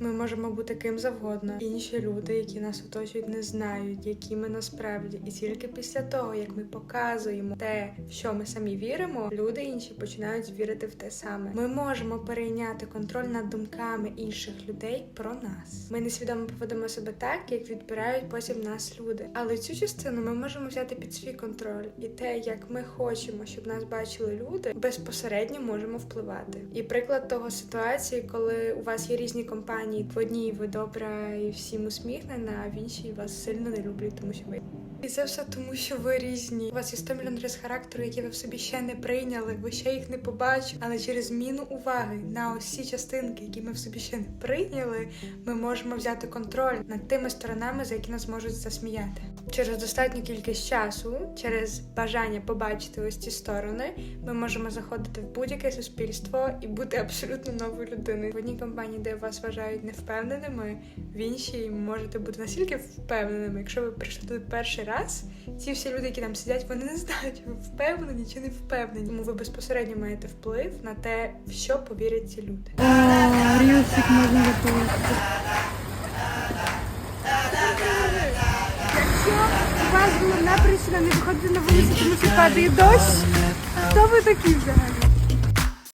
Ми можемо бути ким завгодно. Інші люди, які нас оточують, не знають, які ми насправді. І тільки після того, як ми показуємо те, в що ми самі віримо, люди інші починають вірити в те саме. Ми можемо перейняти контроль над думками інших людей про нас. Ми несвідомо поведемо себе так, як відбирають потім нас люди. Але цю частину ми можемо взяти під свій контроль, і те, як ми хочемо, щоб нас бачили люди, безпосередньо можемо впливати. І приклад того ситуації, коли у вас є різні компанії, в одній ви добра і всім усміхнена, а в іншій вас сильно не люблять, тому що ви. І це все тому, що ви різні. У вас є 100 мільйон рис характеру, які ви в собі ще не прийняли, ви ще їх не побачили. Але через зміну уваги на ці частинки, які ми в собі ще не прийняли, ми можемо взяти контроль над тими сторонами, за які нас можуть засміяти. Через достатню кількість часу, через бажання побачити ось ці сторони, ми можемо заходити в будь-яке суспільство і бути абсолютно новою людиною. В одній компанії, де вас вважають невпевненими, в іншій можете бути настільки впевненими. Якщо ви прийшли туди перший раз, ці всі люди, які там сидять, вони не знають, ви впевнені чи не впевнені. Тому ви безпосередньо маєте вплив на те, в що повірять ці люди. Вас причина не виходити на вулицю, тому що падає дощ, хто ви такі взагалі?